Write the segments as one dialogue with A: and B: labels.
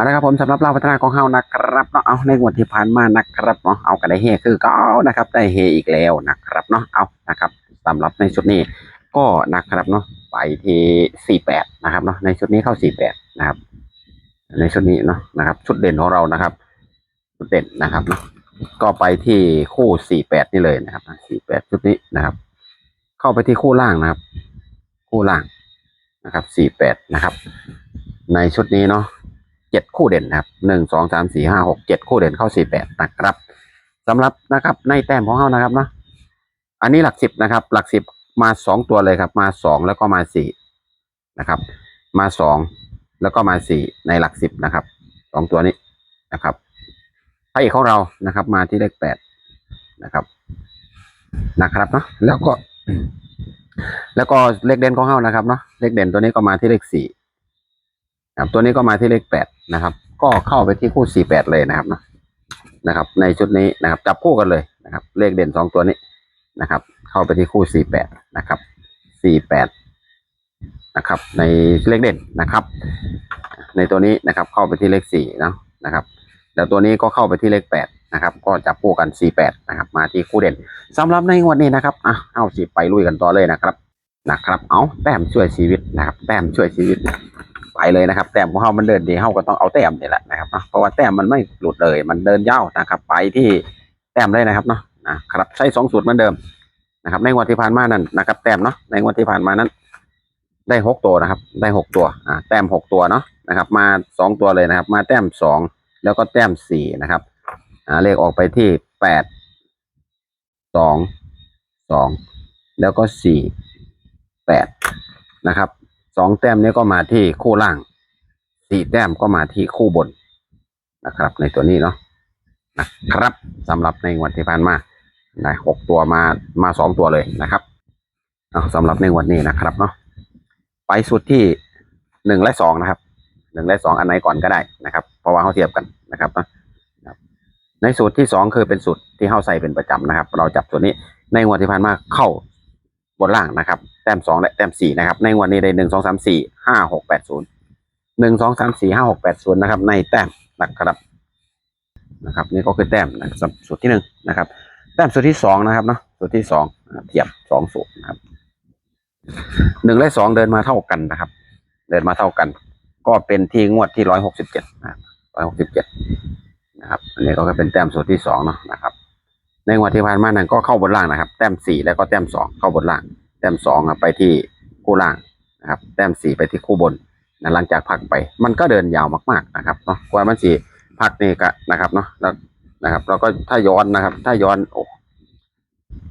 A: เอาละครับผมสำหรับเราพัฒนาของเฮานะครับเนาะเอาในงวดที่ผ่านมานะครับเนาะเอากันได้เฮคือก็นะครับได้เฮอีกแล้วนะครับเนาะเอานะครับสำหรับในชุดนี้ก็นะครับเนาะไปที่สี่แปดนะครับเนาะในชุดนี้เข้าสี่แปดนะครับ ในชุดนี้เนาะนะครับ ชุดเด่นของเรานะครับ ชุดเด่นนะครับเนาะก็ไปที่คู่สี่แปดนี่เลยนะครับสี่แปดชุดนี้นะครับ เข้าไปที่คู่ล่างนะครับ คู่ล่างนะครับสี่แปดนะครับ ในชุดนี้เนาะ เจ็ดคู่เด่นนะครับหนึ่งสองสามสี่ห้าหกเจ็ดคู่เด่นเข้าสี่แปดนะครับสำหรับนะครับในแต้มของเขานะครับเนาะอันนี้หลักสิบนะครับ หลักสิบมาสองตัวเลยครับ มาสองแล้วก็มาสี่นะครับ มาสองแล้วก็มาสี่ในหลักสิบนะครับสองตัวนี้นะครับพระเอกของเรานะครับ มาที่เลขแปดนะครับนะครับเนาะแล้วก็ แล้วก็เลขเด่นของเขานะครับเนาะเลขเด่นตัวนี้ก็มาที่เลขสี่ ครับตัวนี้ก็มาที่เลขแปดนะครับ ก็เข้าไปที่คู่สี่แปดเลยนะครับนะนะครับ ในชุดนี้นะครับจับคู่กันเลยนะครับ เลขเด่นสองตัวนี้นะครับ เข้าไปที่คู่สี่แปดนะครับสี่แปดนะครับ ในเลขเด่นนะครับ ในตัวนี้นะครับเข้าไปที่เลขสี่นะนะครับแล้วตัวนี้ก็เข้าไปที่เลขแปดนะครับ ก็จับคู่กันสี่แปดนะครับ มาที่คู่เด่นสำหรับในงวดนี้นะครับอะเอาสิไปลุยกันต่อเลยนะครับนะครับ เอาแต้มช่วยชีวิตนะครับ แต้มช่วยชีวิต ไปเลยนะครับ แต้มของเขามันเดินดีเขาก็ต้องเอาแต้มนี่แหละนะครับเนาะเพราะว่าแต้มมันไม่หลุดเลย มันเดินยาวนะครับ ไปที่แต้มเลยนะครับเนาะนะครับใช้สองสูตรเหมือนเดิมนะครับ ในงวดที่ผ่านมานั้นนะครับ แต้มเนาะในงวดที่ผ่านมานั้น ได้หกตัวนะครับ ได้หกตัวอ่าแต้มหกตัวเนาะนะครับ มาสองตัวเลยนะครับ มาแต้มสองแล้วก็แต้มสี่นะครับอ่าเลขออกไปที่แปดสองสองแล้วก็สี่แปดนะครับ องแต้มนี้ก็มาที่คู่ล่างสี่แต้มก็มาที่คู่บนนะครับ ในตัวนี้เนาะนะครับสำหรับในวันที่ผ่านมาได้หกตัวมามาสองตัวเลยนะครับเอาสำหรับในวันนี้นะครับเนาะไปสุดที่หนึ่งและสองนะครับหนึ่งและสองอันไหนก่อนก็ได้นะครับ เพราะว่าเขาเทียบกันนะครับนะในสูตรที่สองคือเป็นสูตรที่เข้าใส่เป็นประจำนะครับ เราจับส่วนนี้ในงวดที่ผ่านมาเข้า บนล่างนะครับ แต้มสองและแต้มสี่นะครับ ในวดนี้ได้หนึ่งสองสามสี่ห้าหกแปดศูนย์หนึ่งสองสามสี่ห้าหกแปดศูนย์นะครับ ในแต้มนะครับนะครับ นี่ก็คือแต้มนะครับสูตรที่หนึ่งนะครับ แต้มสูตรที่สองนะครับเนาะสูตรที่สองเทียบสองสูตรนะครับหนึ่งและสองเดินมาเท่ากันนะครับ เดินมาเท่ากัน ก็เป็นที่งวดที่ร้อยหกสิบเจ็ดร้อยหกสิบเจ็ดนะครับ อันนี้ก็เป็นแต้มสูตรที่สองเนาะนะครับ ในงวดที่ผ่านมานั้นก็เข้าบนล่างนะครับ แต้มสี่แล้วก็แต้มสองเข้าบนล่าง แต้มสองไปที่คู่ล่างนะครับ แต้มสี่ไปที่คู่บนนะหลังจากพักไป มันก็เดินยาวมากๆนะครับเนาะกว่ามันสี่พักนี่ก็นะครับเนาะแล้วนะครับ เราก็ถ้าย้อนนะครับ ถ้าย้อนโอ้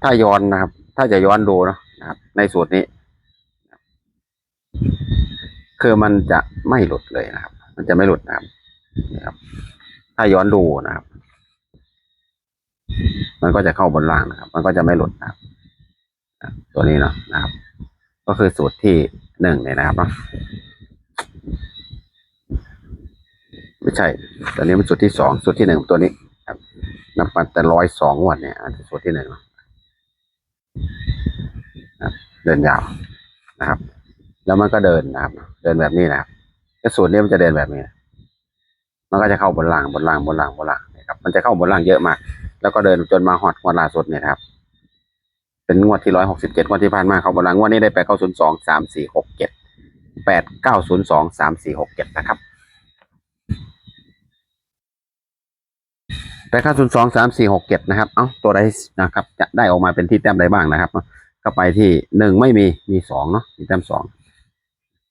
A: ถ้าย้อนนะครับ ถ้าจะย้อนดูเนาะนะครับ ในสูตรนี้ คือมันจะไม่หลุดเลยนะครับ มันจะไม่หลุดนะครับนะครับ ถ้าย้อนดูนะครับ มันก็จะเข้าบนล่างนะครับ มันก็จะไม่หลุดนะครับ ตัวนี้เนาะนะครับ ก็คือสูตรที่หนึ่งเนี่ยนะครับเนาะไม่ใช่ ตัวนี้มันสูตรที่สองสูตรที่หนึ่งตัวนี้ครับนับมาแต่ร้อยสองวันเนี่ยอันสูตรที่หนึ่งเนาะครับ เดินยาวนะครับ แล้วมันก็เดินนะครับ เดินแบบนี้นะครับแล้วสูตรนี้มันจะเดินแบบนี้ มันก็จะเข้าบนล่างบนล่างบนล่างบนล่างนะครับ มันจะเข้าบนล่างเยอะมาก แล้วก็เดินจนมาหอดงวดล่าสุดเนี่ยครับเป็นงวดที่ร้อยหกสิบเจ็ดงวดที่ผ่านมาเขาบนล่างวดนี้ได้แปดเก้าศูนย์สองสามสี่หกเจ็ดแปดเก้าศูนย์สองสามสี่หกเจ็ดนะครับแปดเก้าศูนย์สองสามสี่หกเจ็ดนะครับ เอ้าตัวใดนะครับ จะได้ออกมาเป็นที่แต้มใดบ้างนะครับก็ไปที่หนึ่งไม่มีมีสองเนาะมีแต้มสอง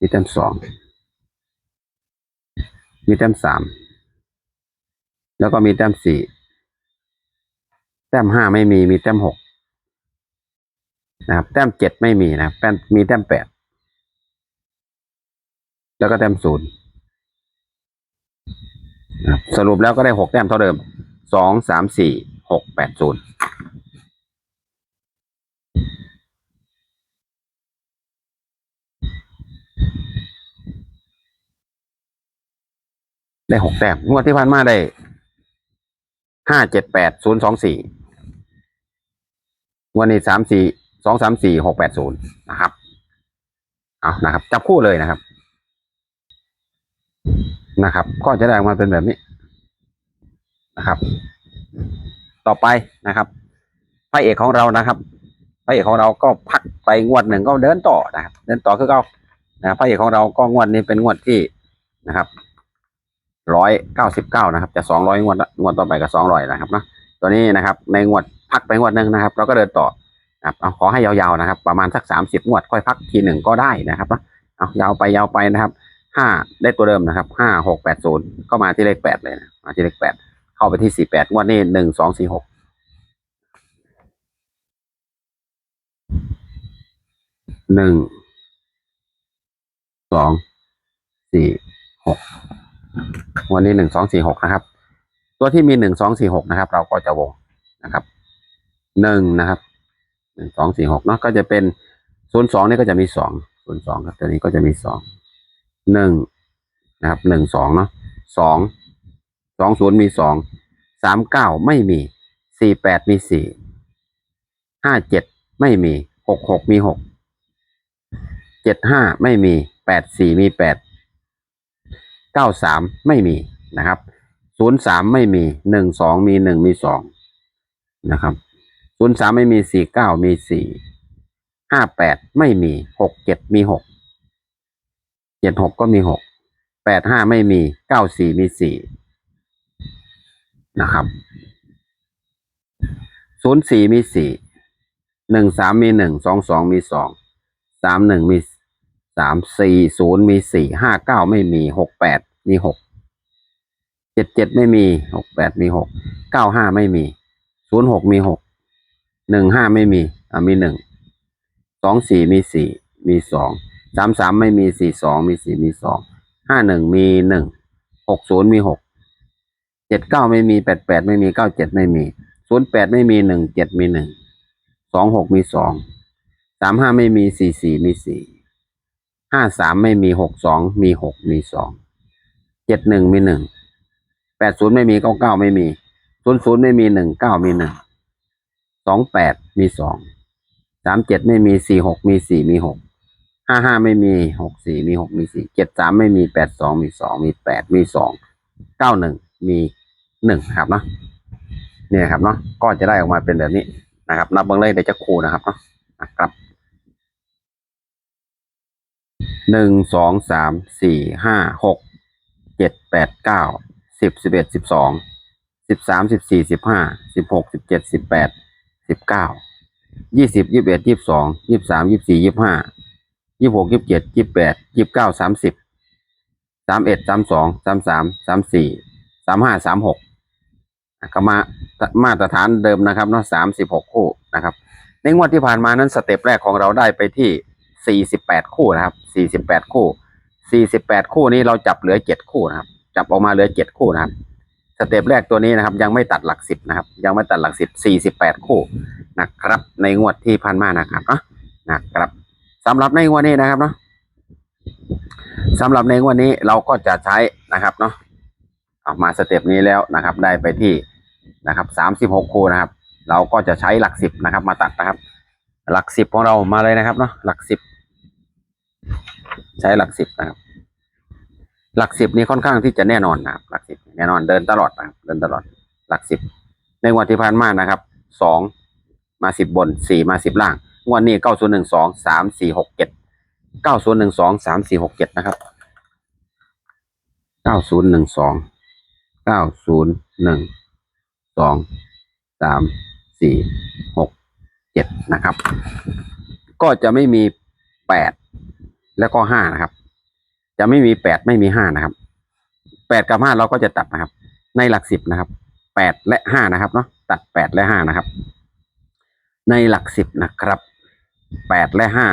A: มีแต้มสองมีแต้มสามแล้วก็มีแต้มสี่ แต้มห้าไม่มีมีแต้มหกนะครับ แต้มเจ็ดไม่มีนะแต้มมีแต้มแปดแล้วก็แต้มศูนย์นะสรุปแล้วก็ได้หกแต้มเท่าเดิมสองสามสี่หกแปดศูนย์ได้หกแต้มงวดที่ผ่านมาได้ห้าเจ็ดแปดศูนย์สองสี่ วันนี้สามสี่สองสามสี่หกแปดศูนย์นะครับเอานะครับ จับคู่เลยนะครับ นะครับ ก็จะได้ออกมาเป็นแบบนี้นะครับ ต่อไปนะครับพระเอกของเรานะครับพระเอกของเราก็พักไปงวดหนึ่งก็เดินต่อนะครับ เดินต่อคือเขานะครับพระเอกของเราก็งวดนี้เป็นงวดที่นะครับร้อยเก้าสิบเก้านะครับ จะสองร้อยงวดงวดต่อไปก็สองร้อยนะครับเนาะตัวนี้นะครับ ในงวด พักไปงวดหนึ่งนะครับ เราก็เดินต่อนะครับเอาขอให้ยาวๆนะครับ ประมาณสักสามสิบงวดค่อยพักทีหนึ่งก็ได้นะครับเนะเอายาวไปยาวไปนะครับห้าได้ตัวเดิมนะครับห้าหกแปดศูนย์ก็มาที่เลขแปดเลยนะมาที่เลขแปดเข้าไปที่สี่แปดงวดนี้หนึ่งสองสี่หกหนึ่งสองสี่หกวันนี้หนึ่งสองสี่หกนะครับ ตัวที่มีหนึ่งสองสี่หกนะครับ เราก็จะวงนะครับ หนึ่งนะครับหนึ่งสองสี่หกเนาะก็จะเป็นศูนย์สองนี่ก็จะมีสองศูนย์สองครับตัวนี้ก็จะมีสองหนึ่งนะครับหนึ่งสองเนาะสองสองศูนย์มีสองสามเก้าไม่มีสี่แปดมีสี่ห้าเจ็ดไม่มีหกหกมีหกเจ็ดห้าไม่มีแปดสี่มีแปดเก้าสามไม่มีนะครับศูนย์สามไม่มีหนึ่งสองมีหนึ่งมีสองนะครับ ศูนย์สามไม่มีสี่เก้ามีสี่ห้าแปดไม่มีหกเจ็ดมีหกเจ็ดหกก็มีหกแปดห้าไม่มีเก้าสี่มีสี่นะครับศูนย์สี่มีสี่หนึ่งสามมีหนึ่งสองสองมีสองสามหนึ่งมีสามสี่ศูนย์มีสี่ห้าเก้าไม่มีหกแปดมีหกเจ็ดเจ็ดไม่มีหกแปดมีหกเก้าห้าไม่มีศูนย์หกมีหก หนึ่งห้าไม่มีอ่ามีหนึ่งสองสี่มีสี่มีสองสามสามไม่มีสี่สองมีสี่มีสองห้าหนึ่งมีหนึ่งหกศูนย์มีหกเจ็ดเก้าไม่มีแปดแปดไม่มีเก้าเจ็ดไม่มีศูนย์แปดไม่มีหนึ่งเจ็ดมีหนึ่งสองหกมีสองสามห้าไม่มีสี่สี่มีสี่ห้าสามไม่มีหกสองมีหกมีสองเจ็ดหนึ่งมีหนึ่งแปดศูนย์ไม่มีเก้าเก้าไม่มีศูนย์ศูนย์ไม่มีหนึ่งเก้ามีหนึ่ง สองแปดมีสองสามเจ็ดไม่มีสี่หกมีสี่มีหกห้าห้าไม่มีหกสี่มีหกมีสี่เจ็ดสามไม่มีแปดสองมีสองมีแปดมีสองเก้าหนึ่งมีหนึ่งครับเนาะเนี่ยครับเนาะก็จะได้ออกมาเป็นแบบนี้นะครับ นับเบื้องเลยเดี๋ยวจะคูนะครับเนาะะครับหนึ่งสองสามสี่ห้าหกเจ็ดแปดเก้าสิบสิบเอ็ดสิบสองสิบสามสิบสี่สิบห้าสิบหกสิบเจ็ดสิบแปด สิบเก้ายี่สิบยี่สิบเอ็ดยี่สิบสองยี่สิบสามยี่สิบสี่ยี่สิบห้ายี่สิบหกยี่สิบเจ็ดยี่สิบแปดยี่สิบเก้าสามสิบสามเอ็ดสามสองสามสามสามสี่สามห้าสามหกก็มามาตรฐานเดิมนะครับเนาะสามสิบหกคู่นะครับ ในงวดที่ผ่านมานั้นสเต็ปแรกของเราได้ไปที่48คู่นะครับ48คู่48คู่นี้เราจับเหลือ7คู่นะครับ จับออกมาเหลือ7คู่นะครับ สเต็ปแรกตัวนี้นะครับ ยังไม่ตัดหลักสิบนะครับ ยังไม่ตัดหลักสิบ48คู่นะครับ ในงวดที่ผ่านมานะครับนะนะครับสำหรับในงวดนี้นะครับเนาะสำหรับในงวดนี้เราก็จะใช้นะครับเนาะออกมาสเต็ปนี้แล้วนะครับ ได้ไปที่นะครับ36คู่นะครับ เราก็จะใช้หลักสิบนะครับ มาตัดนะครับ หลักสิบของเรามาเลยนะครับเนาะหลักสิบใช้หลักสิบนะครับ หลักสิบนี้ค่อนข้างที่จะแน่นอนนะครับ หลักสิบแน่นอนเดินตลอดนะครับเดินตลอดหลักสิบในวันที่ผ่านมานะครับสองมาสิบบนสี่มาสิบล่างงวันนี้เก้าศูนย์หนึ่งสองสามสี่หกเจ็ดเก้าศูนย์หนึ่งสองสามสี่หกเจ็ดนะครับเก้าศูนย์หนึ่งสองเก้าศูนย์หนึ่งสองสามสี่หกเจ็ดนะครับ ก็จะไม่มีแปดแล้วก็ห้านะครับ จะไม่มีแปดไม่มีห้านะครับแปดกับห้าเราก็จะตัดนะครับ ในหลักสิบนะครับแปดและห้านะครับเนาะตัดแปดและห้านะครับ ในหลักสิบนะครับแปดและห้า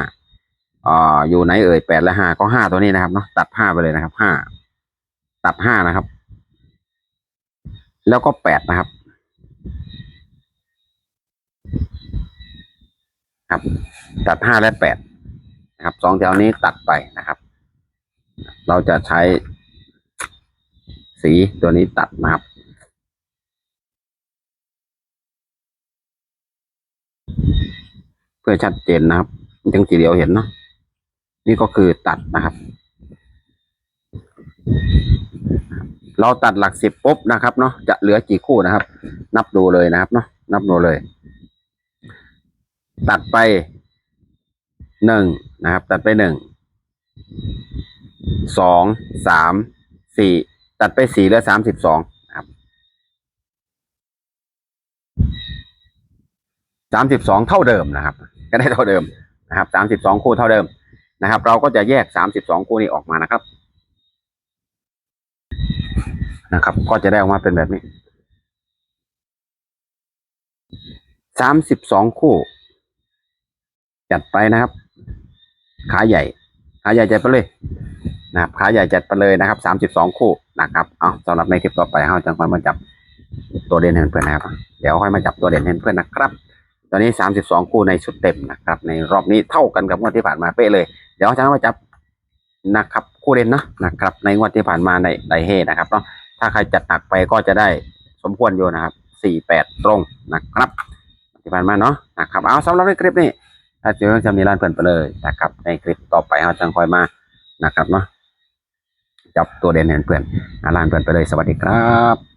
A: อ่าอยู่ไหนเอ่ยแปดและห้าก็ห้าตัวนี้นะครับเนาะตัดห้าไปเลยนะครับห้าตัดห้านะครับ แล้วก็แปดนะครับครับตัดห้าและแปดนะครับสองแถวนี้ตัดไปนะครับ เราจะใช้สีตัวนี้ตัดนะครับ เพื่อชัดเจนนะครับยังสีเดียวเห็นเนาะนี่ก็คือตัดนะครับ เราตัดหลักสิบปุ๊บนะครับเนาะจะเหลือกี่คู่นะครับ นับดูเลยนะครับเนาะนับดูเลย ตัดไปหนึ่งนะครับ ตัดไปหนึ่ง สองสามสี่ตัดไปสี่เหลือสามสิบสองครับสามสิบสองเท่าเดิมนะครับ ก็ได้เท่าเดิมนะครับสามสิบสองคู่เท่าเดิมนะครับ เราก็จะแยกสามสิบสองคู่นี้ออกมานะครับ นะครับ ก็จะได้ออกมาเป็นแบบนี้สามสิบสองคู่ จัดไปนะครับ ขาใหญ่ ขาใหญ่จัดไปเลย นะครับขาใหญ่จัดไปเลยนะครับสามสิบสองคู่นะครับเอาสำหรับในคลิปต่อไปเราจะค่อยมาจับตัวเด่นให้เพื่อนนะครับ เดี๋ยวค่อยมาจับตัวเด่นให้เพื่อนนะครับ ตอนนี้สามสิบสองคู่ในชุดเต็มนะครับ ในรอบนี้เท่ากันกับงวดที่ผ่านมาเป๊ะเลย เดี๋ยวจะมาจับนะครับคู่เด่นนะนะครับ ในงวดที่ผ่านมาในไดเฮนะครับเนาะถ้าใครจัดหนักไปก็จะได้สมควรอยู่นะครับสี่แปดตรงนะครับที่ผ่านมาเนาะนะครับเอาสำหรับในคลิปนี้ถ้าเจอจะมีร้านเพื่อนไปเลยนะครับ ในคลิปต่อไปเราจะคอยมานะครับเนาะ จับตัวเด่นเห็นเพื่อนอาร้านเพื่อนไปเลยสวัสดีครับ